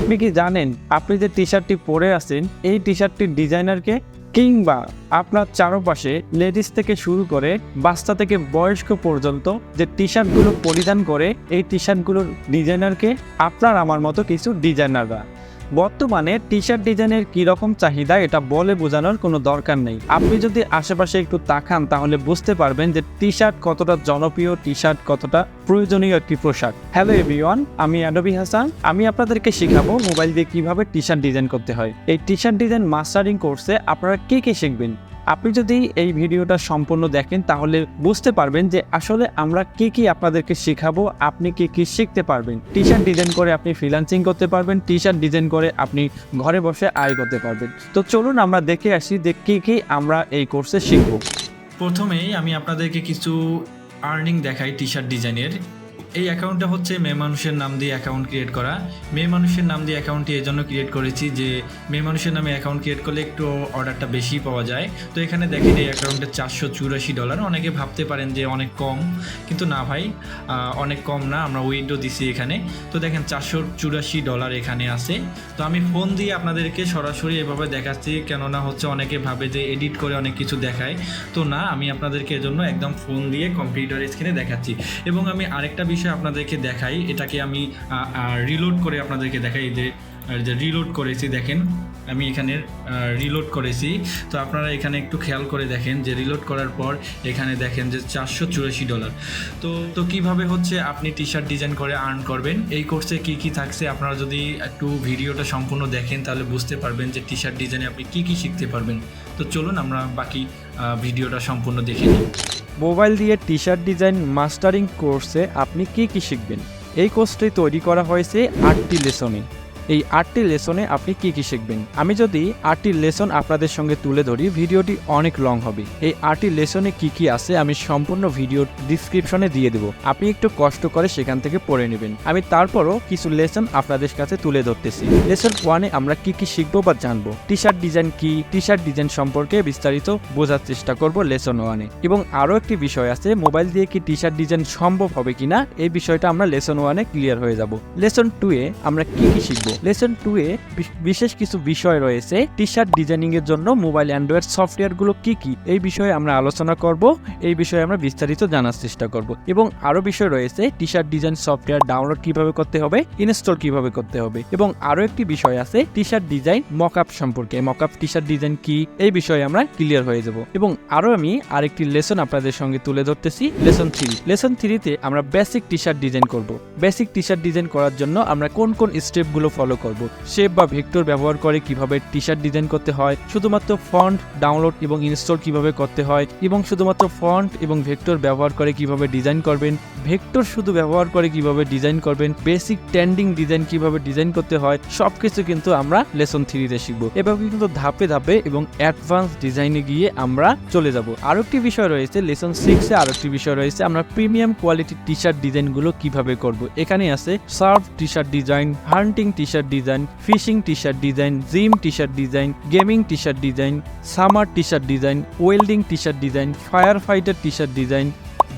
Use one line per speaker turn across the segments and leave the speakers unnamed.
আপনি কি জানেন, আপনি যে টি শার্টটি পরে আছেন, এই টি শার্টটির ডিজাইনারকে কিংবা আপনার চারপাশে লেডিস থেকে শুরু করে বাচ্চা থেকে বয়স্ক পর্যন্ত যে টি শার্টগুলো পরিধান করে, এই টি শার্টগুলোর ডিজাইনারকে আপনার আমার মতো কিছু ডিজাইনাররা বর্তমানে টি শার্ট ডিজাইনের কীরকম চাহিদা, এটা বলে বোঝানোর কোনো দরকার নেই। আপনি যদি আশেপাশে একটু তাকান, তাহলে বুঝতে পারবেন যে টি শার্ট কতটা জনপ্রিয় টি শার্ট কতটা প্রয়োজনীয় একটি পোশাক। হ্যালো এভরিওয়ান আমি অ্যাডবি হাসান। আমি আপনাদেরকে শেখাবো মোবাইল দিয়ে কীভাবে টি শার্ট ডিজাইন করতে হয়। এই টি শার্ট ডিজাইন মাস্টারিং কোর্সে আপনারা কে কে শিখবেন? আপনি যদি এই ভিডিওটা সম্পূর্ণ দেখেন, তাহলে বুঝতে পারবেন যে আসলে আমরা কি কি আপনাদেরকে শেখাবো, আপনি কি কি শিখতে পারবেন। টি শার্ট ডিজাইন করে আপনি ফ্রিলান্সিং করতে পারবেন টি শার্ট ডিজাইন করে আপনি ঘরে বসে আয় করতে পারবেন। তো চলুন আমরা দেখে আসি যে কি কি আমরা এই কোর্সে শিখব।
প্রথমেই আমি আপনাদেরকে কিছু আর্নিং দেখাই টি শার্ট ডিজাইনের এই অ্যাকাউন্টটা হচ্ছে মেয়ে মানুষের নাম দিয়ে অ্যাকাউন্ট ক্রিয়েট করা। মেয়ে মানুষের নাম দিয়ে অ্যাকাউন্টটি এই জন্য ক্রিয়েট করেছি যে, মেয়ে মানুষের নামে অ্যাকাউন্ট ক্রিয়েট করলে একটু অর্ডারটা বেশি পাওয়া যায়। তো এখানে দেখেন এই অ্যাকাউন্টে চারশো চুরাশি ডলার অনেকে ভাবতে পারেন যে অনেক কম, কিন্তু না ভাই অনেক কম না, আমরা উইন্ডো দিছি এখানে। তো দেখেন চারশো চুরাশি ডলার এখানে আছে। তো আমি ফোন দিয়ে আপনাদেরকে সরাসরি এভাবে দেখাচ্ছি, কেননা হচ্ছে অনেকে ভাবে যে এডিট করে অনেক কিছু দেখায়। তো না, আমি আপনাদেরকে এজন্য একদম ফোন দিয়ে কম্পিউটার স্ক্রিনে দেখাচ্ছি। এবং আমি আরেকটা বিষয় আপনাদেরকে দেখাই। এটাকে আমি রিলোড করে আপনাদেরকে দেখাই। যে যে রিলোড করেছি, দেখেন, আমি এখানে রিলোড করেছি। তো আপনারা এখানে একটু খেয়াল করে দেখেন যে রিলোড করার পর এখানে দেখেন যে চারশো চুরাশি ডলার তো তো কীভাবে হচ্ছে আপনি টি শার্ট ডিজাইন করে আর্ন করবেন? এই কোর্সে কি কি থাকছে? আপনারা যদি একটু ভিডিওটা সম্পূর্ণ দেখেন, তাহলে বুঝতে পারবেন যে টি শার্ট ডিজাইনে আপনি কি কি শিখতে পারবেন। তো চলুন আমরা বাকি ভিডিওটা সম্পূর্ণ দেখে নিই।
মোবাইল দিয়ে টি শার্ট ডিজাইন মাস্টারিং কোর্সে আপনি কি কি শিখবেন? এই কোর্সটি তৈরি করা হয়েছে আটটি লেসনে। এই আটটি লেসনে আপনি কি কি শিখবেন? আমি যদি আটটি লেসন আপনাদের সঙ্গে তুলে ধরি, ভিডিওটি অনেক লং হবে। এই আটটি লেসনে কি কি আছে আমি সম্পূর্ণ ভিডিও ডিসক্রিপশনে দিয়ে দেবো। আপনি একটু কষ্ট করে সেখান থেকে পড়ে নেবেন। আমি তারপরও কিছু লেসন আপনাদের কাছে তুলে ধরতেছি। লেসন ওয়ানে আমরা কি কি শিখব বা জানব? টি শার্ট ডিজাইন কি? টি শার্ট ডিজাইন সম্পর্কে বিস্তারিত বোঝার চেষ্টা করব লেসন ওয়ানে। এবং আরও একটি বিষয় আছে, মোবাইল দিয়ে কি টি শার্ট ডিজাইন সম্ভব হবে কিনা, এই বিষয়টা আমরা লেসন ওয়ানে ক্লিয়ার হয়ে যাব। লেসন টু এ আমরা কি কি শিখব? লেসন টু এ বিশেষ কিছু বিষয় রয়েছে। টি শার্ট ডিজাইনিং এর জন্য মোবাইল অ্যান্ড্রয়েড সফটওয়্যারগুলো কি কি? এই বিষয়ে আমরা আলোচনা করব। এই বিষয়ে আমরা বিস্তারিত জানার চেষ্টা করব। এবং আরও বিষয় রয়েছে T shirt design software download কীভাবে করতে হবে ইনস্টল কীভাবে করতে হবে। এবং আরও একটি বিষয় আছে টি শার্ট ডিজাইন মকআপ সম্পর্কে। মকআপ টি শার্ট ডিজাইন কি? এই বিষয়ে আমরা ক্লিয়ার হয়ে যাব। এবং আরও আমি আরেকটি লেসন আপনাদের সঙ্গে তুলে ধরতেছি লেসন থ্রি লেসন থ্রিতে আমরা বেসিক টি শার্ট ডিজাইন করব। বেসিক টি শার্ট ডিজাইন করার জন্য আমরা কোন কোন স্টেপগুলো ফলো করব। শেপ বা ভেক্টর ব্যবহার করে কীভাবে টি শার্ট ডিজাইন করতে হয়, শুধুমাত্র ফন্ট ডাউনলোড এবং ইনস্টল কীভাবে করতে হয়, এবং শুধুমাত্র ফন্ট এবং ভেক্টর ব্যবহার করে কীভাবে ডিজাইন করবেন ভেক্টর শুধু ব্যবহার করে কীভাবে ডিজাইন করবেন বেসিক ট্যান্ডিং ডিজাইন কীভাবে ডিজাইন করতে হয়, সবকিছু কিন্তু আমরা লেসন থ্রিতে শিখব। এভাবে কিন্তু ধাপে ধাপে এবং অ্যাডভান্স ডিজাইনে গিয়ে আমরা চলে যাব। আরও একটি বিষয় রয়েছে লেসন সিক্সে আরও একটি বিষয় রয়েছে, আমরা প্রিমিয়াম কোয়ালিটির টি শার্ট ডিজাইনগুলো কীভাবে করব? এখানে আছে surf T shirt design hunting T shirt design fishing T shirt design gym T shirt design gaming T shirt design summer T shirt design welding T shirt design firefighter T shirt design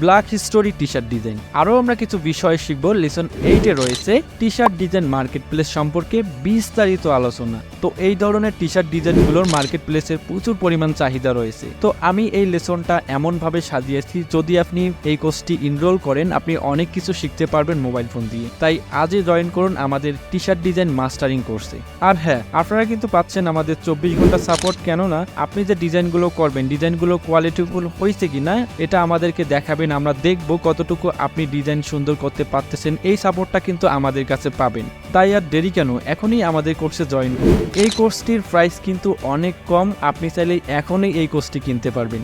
black history T shirt design আরও আমরা কিছু বিষয় শিখব। Lesson এইটে রয়েছে T shirt design market place সম্পর্কে বিস্তারিত আলোচনা। তো এই ধরনের টি শার্ট ডিজাইনগুলোর মার্কেট প্লেসের প্রচুর পরিমাণ চাহিদা রয়েছে। তো আমি এই লেসনটা এমনভাবে সাজিয়েছি, যদি আপনি এই কোর্সটি ইনরোল করেন, আপনি অনেক কিছু শিখতে পারবেন মোবাইল ফোন দিয়ে। তাই আজই জয়েন করুন আমাদের টি শার্ট ডিজাইন মাস্টারিং কোর্সে আর হ্যাঁ আপনারা কিন্তু পাচ্ছেন আমাদের চব্বিশ ঘণ্টা সাপোর্ট কেননা, আপনি যে ডিজাইনগুলো করবেন ডিজাইনগুলো কোয়ালিটিফুল হয়েছে কিনা, এটা আমাদেরকে দেখাবেন আমরা দেখব কতটুকু আপনি ডিজাইন সুন্দর করতে পারতেছেন, এই সাপোর্টটা কিন্তু আমাদের কাছে পাবেন। তাই আর দেরি কেন? এখনই আমাদের কোর্সে জয়েন এই কোর্সটির প্রাইস কিন্তু অনেক কম, আপনি চাইলে এখনই এই কোর্সটি কিনতে পারবেন।